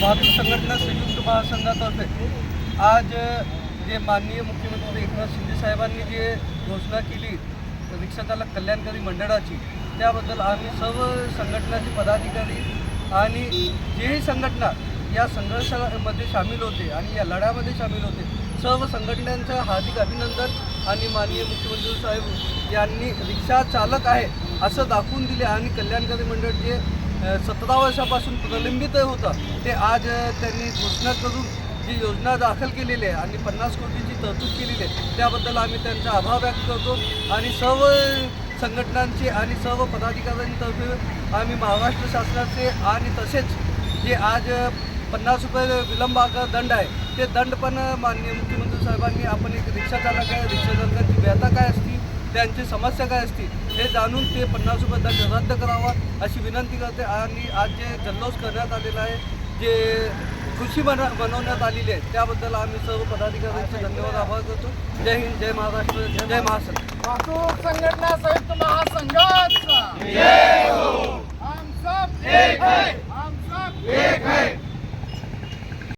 वाहतूक संघटना संयुक्त महासंघातर्फे आज जे माननीय मुख्यमंत्री एकनाथ शिंदे साहेबांनी जे घोषणा केली रिक्षाचालक कल्याणकारी मंडळाची त्याबद्दल आम्ही सर्व संघटनाचे पदाधिकारी आणि जेही संघटना या संघर्षामध्ये सामील होते आणि या लढ्यामध्ये सामील होते सर्व संघटनांचं हार्दिक अभिनंदन आणि माननीय मुख्यमंत्री साहेब यांनी रिक्षा चालक आहे असं दाखवून दिले आणि कल्याणकारी मंडळ जे सतरा वर्षापासून प्रलंबित होतं. ते आज त्यांनी घोषणा करून जी योजना दाखल केलेली आहे आणि पन्नास कोटीची तरतूद केलेली आहे त्याबद्दल आम्ही त्यांचा आभार व्यक्त करतो आणि सर्व संघटनांचे आणि सर्व पदाधिकाऱ्यांतर्फे आम्ही महाराष्ट्र शासनाचे आणि तसेच जे आज पन्नास रुपये विलंब दंड आहे ते दंड पण माननीय मुख्यमंत्री साहेबांनी आपण एक रिक्षा चालक आहे रिक्षा चालकांची व्यथा काय असती त्यांची समस्या काय असती हे जाणून ते पन्नास रुपये दंड रद्द करावा अशी विनंती करते. आणि आज जे जल्लोष करण्यात आलेला आहे जे खुशी बन बनवण्यात आलेली आहे त्याबद्दल आम्ही सर्व पदाधिकाऱ्यांचे धन्यवाद आभार करतो. जय हिंद जय महाराष्ट्र जय महाराष्ट्र वाहतूक संघटना संयुक्त महासंघाचा.